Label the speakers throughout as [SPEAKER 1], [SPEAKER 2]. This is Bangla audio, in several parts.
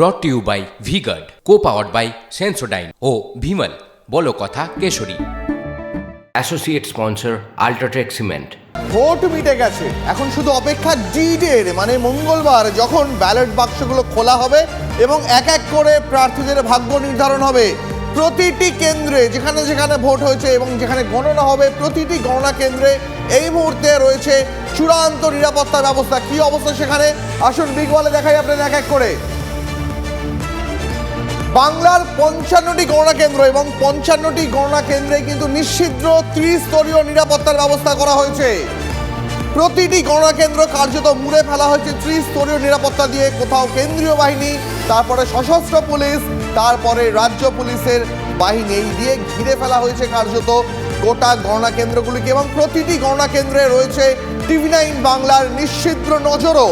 [SPEAKER 1] Brought to you by V-Guard co powered by Sensodyne ও ভিমল বলো কথা Keshari. Associate sponsor UltraTech cement
[SPEAKER 2] vote মিটে গেছে। এখন শুধু অপেক্ষা ডিডের মানে মঙ্গলবার যখন ব্যালট বাক্সগুলো খোলা হবে এবং এক এক করে প্রার্থীদের ভাগ্য নির্ধারণ হবে। প্রতিটি কেন্দ্রে যেখানে যেখানে ভোট হয়েছে এবং যেখানে গণনা হবে প্রতিটি গণনা কেন্দ্রে এই মুহূর্তে রয়েছে চূড়ান্ত নিরাপত্তা ব্যবস্থা। কি অবস্থা সেখানে? আসুন বিগওয়ালে দেখাই আপনাদের এক এক করে। বাংলার পঞ্চান্নটি গণনা কেন্দ্র এবং পঞ্চান্নটি গণনা কেন্দ্রে কিন্তু নিশ্চিদ্র ত্রিস্তরীয় নিরাপত্তার ব্যবস্থা করা হয়েছে। প্রতিটি গণনা কেন্দ্র কার্যত মুড়ে ফেলা হয়েছে ত্রিস্তরীয় নিরাপত্তা দিয়ে। কোথাও কেন্দ্রীয় বাহিনী, তারপরে সশস্ত্র পুলিশ, তারপরে রাজ্য পুলিশের বাহিনী। এই দিয়ে ঘিরে ফেলা হয়েছে কার্যত গোটা গণনা কেন্দ্রগুলিকে এবং প্রতিটি গণনা কেন্দ্রে রয়েছে টিভি নাইন বাংলার নিশ্চিদ্র নজরও।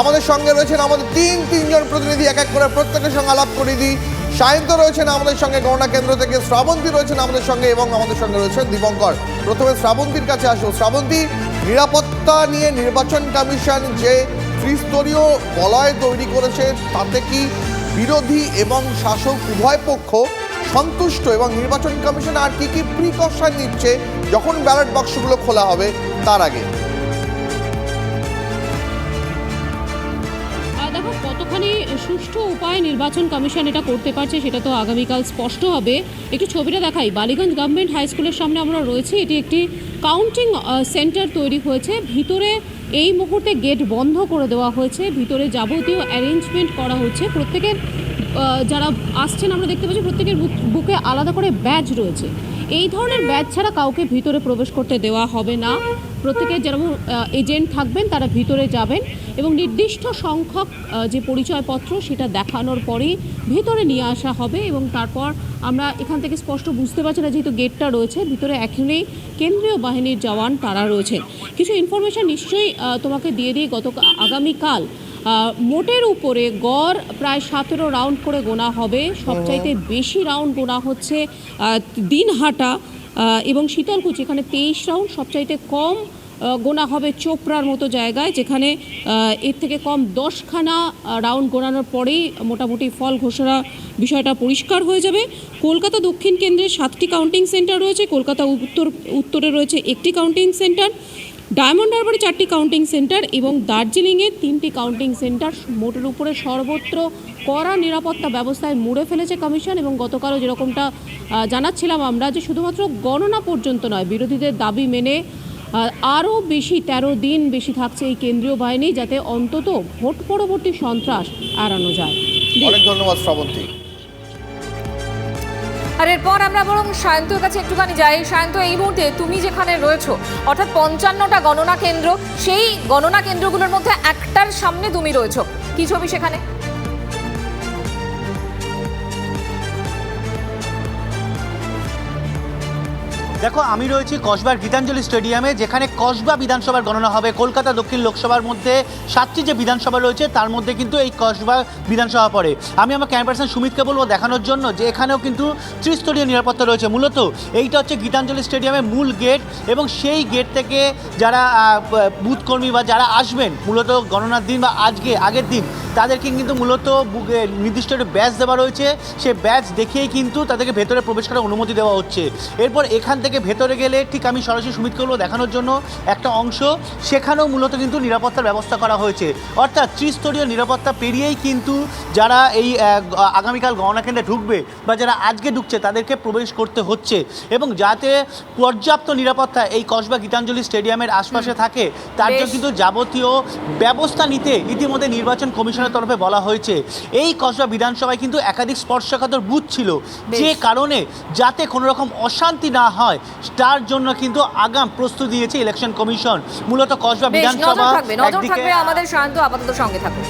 [SPEAKER 2] আমাদের সঙ্গে রয়েছেন আমাদের তিন, তিনজন প্রতিনিধি, এক এক করে প্রত্যেকের সঙ্গে আলাপ করে দিই। সায়ন্ত রয়েছেন আমাদের সঙ্গে, গণনা কেন্দ্র থেকে শ্রাবন্তী রয়েছেন আমাদের সঙ্গে এবং আমাদের সঙ্গে রয়েছেন দীপঙ্কর প্রথমে শ্রাবন্তীর কাছে আসো শ্রাবন্তী, নিরাপত্তা নিয়ে নির্বাচন কমিশন যে ত্রিস্তরীয় বলয় তৈরি করেছে, তাতে কি বিরোধী এবং শাসক উভয় পক্ষ সন্তুষ্ট এবং নির্বাচন কমিশন আর কি কি প্রিকশন নিচ্ছে, যখন ব্যালট বাক্সগুলো খোলা হবে, তার আগে।
[SPEAKER 3] কতখানি সুষ্ঠু উপায়ে নির্বাচন কমিশন এটা করতে পারছে, সেটা তো আগামীকাল স্পষ্ট হবে। একটু ছবিটা দেখাই, বালিগঞ্জ গভর্নমেন্ট হাই স্কুলের সামনে আমরা রয়েছি, এটি একটি কাউন্টিং সেন্টার তৈরি হয়েছে। ভিতরে এই মুহূর্তে গেট বন্ধ করে দেওয়া হয়েছে, ভিতরে যাবতীয় অ্যারেঞ্জমেন্ট করা হচ্ছে। প্রত্যেকের যারা আসছেন আমরা দেখতে পাচ্ছি, প্রত্যেকের বুকে আলাদা করে ব্যাজ রয়েছে। এই ধরনের ব্যাজ ছাড়া কাউকে ভিতরে প্রবেশ করতে দেওয়া হবে না। প্রত্যেকের যেরকম এজেন্ট থাকবেন তারা ভিতরে যাবেন এবং নির্দিষ্ট সংখ্যক যে পরিচয়পত্র সেটা দেখানোর পরেই ভিতরে নিয়ে আসা হবে এবং তারপর আমরা এখান থেকে স্পষ্ট বুঝতে পারছি না যেহেতু গেটটা রয়েছে ভিতরে এখনই কেন্দ্রীয় বাহিনীর জওয়ান তারা রয়েছেন। কিছু ইনফরমেশন নিশ্চয়ই তোমাকে দিয়ে দিই গত আগামীকাল মোটের উপরে গড় প্রায় সতেরো রাউন্ড করে গোনা হবে সবচাইতে বেশি রাউন্ড গোনা হচ্ছে দিনহাটা। এবং শীতলকুচি, এখানে তেইশ রাউন্ড, সবচাইতে কম গোনা হবে চোপড়ার মতো জায়গায়, যেখানে এর থেকে কম দশখানা রাউন্ড গোনানোর পরেই মোটামুটি ফল ঘোষণা বিষয়টা পরিষ্কার হয়ে যাবে। কলকাতা দক্ষিণ কেন্দ্রে সাতটি কাউন্টিং সেন্টার রয়েছে, কলকাতা উত্তর, উত্তরে রয়েছে একটি কাউন্টিং সেন্টার ডায়মন্ড হারবারে চারটি কাউন্টিং সেন্টার এবং দার্জিলিংয়ে তিনটি কাউন্টিং সেন্টার মোটের উপরে সর্বত্র কড়া নিরাপত্তা ব্যবস্থায় মুড়ে ফেলেছে কমিশন এবং গতকালও যেরকমটা জানাচ্ছিলাম আমরা যে শুধুমাত্র গণনা পর্যন্ত নয়, বিরোধীদের দাবি মেনে আরও বেশি তেরো দিন বেশি থাকছে এই কেন্দ্রীয় বাহিনী যাতে অন্তত ভোট পরবর্তী সন্ত্রাস এড়ানো যায়।
[SPEAKER 2] অনেক ধন্যবাদ শ্রাবন্তী।
[SPEAKER 4] আর এরপর আমরা বরং সায়ন্তর কাছে একটুখানি যাই। সায়ন্ত, এই মুহূর্তে তুমি যেখানে রয়েছো, অর্থাৎ পঞ্চান্নটা গণনা কেন্দ্র, সেই গণনা কেন্দ্রগুলোর মধ্যে একটার সামনে তুমি রয়েছো। কি ছবি সেখানে?
[SPEAKER 5] দেখো, আমি রয়েছি কসবার গীতাঞ্জলি স্টেডিয়ামে, যেখানে কসবা বিধানসভার গণনা হবে। কলকাতা দক্ষিণ লোকসভার মধ্যে সাতটি যে বিধানসভা রয়েছে, তার মধ্যে কিন্তু এই কসবা বিধানসভা পড়ে। আমি আমার ক্যামেরা পার্সন সুমিতকে বলব দেখানোর জন্য যে এখানেও কিন্তু ত্রিস্তরীয় নিরাপত্তা রয়েছে। মূলত এইটা হচ্ছে গীতাঞ্জলি স্টেডিয়ামের মূল গেট এবং সেই গেট থেকে যারা বুথকর্মী বা যারা আসবেন, মূলত গণনার দিন বা আজকে, আগের দিন তাদেরকে কিন্তু মূলত বুকে নির্দিষ্ট একটা ব্যাচ দেওয়া রয়েছে। সেই ব্যাচ দেখিয়েই কিন্তু তাদেরকে ভেতরে প্রবেশ করার অনুমতি দেওয়া হচ্ছে। এরপর এখান থেকে ভেতরে গেলে ঠিক আমি সরাসরি সুমিত করব দেখানোর জন্য একটা অংশ। সেখানেও মূলত কিন্তু নিরাপত্তার ব্যবস্থা করা হয়েছে। অর্থাৎ ত্রিস্তরীয় নিরাপত্তা পেরিয়েই কিন্তু যারা এই আগামীকাল গণনা কেন্দ্রে ঢুকবে বা যারা আজকে ঢুকছে তাদেরকে প্রবেশ করতে হচ্ছে এবং যাতে পর্যাপ্ত নিরাপত্তা এই কসবা গীতাঞ্জলি স্টেডিয়ামের আশপাশে থাকে তার জন্য কিন্তু যাবতীয় ব্যবস্থা নিতে ইতিমধ্যে নির্বাচন কমিশনের তরফে বলা হয়েছে এই কসবা বিধানসভায় কিন্তু একাধিক স্পর্শকাতর বুথ ছিল। যে কারণে যাতে কোনো রকম অশান্তি না হয় তার জন্য কিন্তু আগাম প্রস্তুতি নিয়েছে ইলেকশন কমিশন। মূলত কসবা বিধানসভা
[SPEAKER 4] আমাদের সায়ন্ত আপাতত সঙ্গে থাকুন।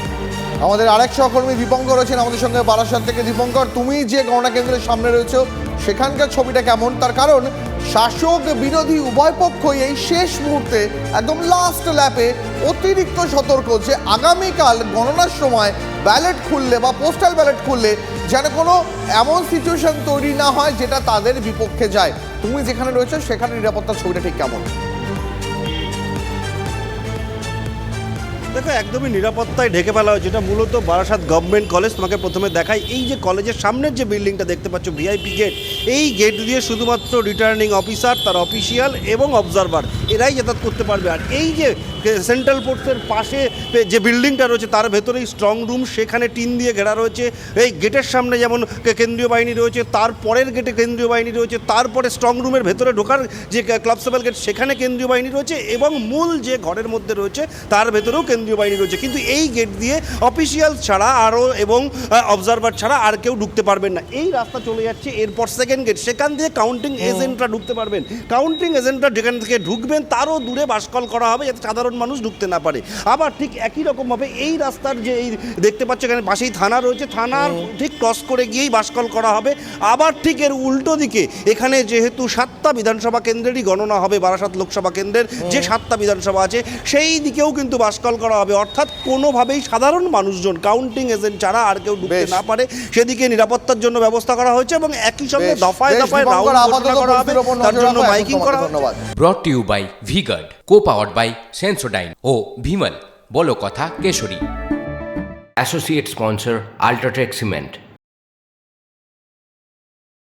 [SPEAKER 2] আমাদের আরেক সহকর্মী দীপঙ্কর রয়েছেন আমাদের সঙ্গে বারাসাত থেকে দীপঙ্কর। তুমি যে গণনা কেন্দ্রের সামনে রয়েছে সেখানকার ছবিটা কেমন? তার কারণ শাসক বিরোধী উভয় পক্ষই এই শেষ মুহূর্তে একদম লাস্ট ল্যাপে অতিরিক্ত সতর্ক যে আগামীকাল গণনার সময় ব্যালেট খুললে বা পোস্টাল ব্যালেট খুললে যেন কোনো এমন সিচুয়েশন তৈরি না হয় যেটা তাদের বিপক্ষে যায়। তুমি যেখানে রয়েছো সেখানে নিরাপত্তার ছবিটা ঠিক কেমন?
[SPEAKER 6] দেখো, একদমই নিরাপত্তায় ঢেকে ফেলা হয়েছে। এটা মূলত বারাসাত গভর্নমেন্ট কলেজ। তোমাকে প্রথমে দেখাই, এই যে কলেজের সামনের যে বিল্ডিংটা দেখতে পাচ্ছ, ভিআইপি গেট, এই গেট দিয়ে শুধুমাত্র রিটার্নিং অফিসার তার অফিসিয়াল এবং অবজারভার এরাই যাতায়াত করতে পারবে। আর এই যে সেন্ট্রাল পোর্টসের পাশে যে বিল্ডিংটা রয়েছে তার ভেতরেই স্ট্রং রুম সেখানে টিন দিয়ে ঘেরা রয়েছে। এই গেটের সামনে যেমন কেন্দ্রীয় বাহিনী রয়েছে তারপরের গেটে কেন্দ্রীয় বাহিনী রয়েছে তারপরে স্ট্রং রুমের ভেতরে ঢোকার যে ক্লাব সেভেল গেট সেখানে কেন্দ্রীয় বাহিনী রয়েছে এবং মূল যে ঘরের মধ্যে রয়েছে তার ভেতরেও কেন্দ্রীয় বাহিনী রয়েছে। কিন্তু এই গেট দিয়ে অফিসিয়াল ছাড়া আরও এবং অবজারভার ছাড়া আর কেউ ঢুকতে পারবেন না। এই রাস্তা চলে যাচ্ছে এরপর সেকেন্ড গেট সেখান দিয়ে কাউন্টিং এজেন্টরা ঢুকতে পারবেন। কাউন্টিং এজেন্টরা যেখান থেকে ঢুকবেন তারও দূরে বাসকল করা হবে যাতে সাধারণ মানুষ ঢুকতে না পারে। আবার ঠিক একই রকমভাবে এই রাস্তার যে এই দেখতে পাচ্ছ এখানে পাশেই থানা রয়েছে থানার ঠিক ক্রস করে গিয়েই বাসকল করা হবে। আবার ঠিক এর উল্টো দিকে এখানে যেহেতু সাতটা বিধানসভা কেন্দ্রেরই গণনা হবে বারাসাত লোকসভা কেন্দ্রের যে সাতটা বিধানসভা আছে সেই দিকেও কিন্তু বাসকল করা হবে। অর্থাৎ কোনোভাবেই সাধারণ মানুষজন কাউন্টিং এজেন্ট ছাড়া আর কেউ ঢুকতে না পারে সেদিকে নিরাপত্তার জন্য ব্যবস্থা করা হয়েছে এবং একই সঙ্গে দফায় দফায় রাউন্ড করা হবে। তার জন্য মাইকিং করা হবে
[SPEAKER 2] ধন্যবাদ
[SPEAKER 1] brought you by VGuard co powered by Sensodyne ও ভিমল বলো কথা Keshari. Associate sponsor UltraTech cement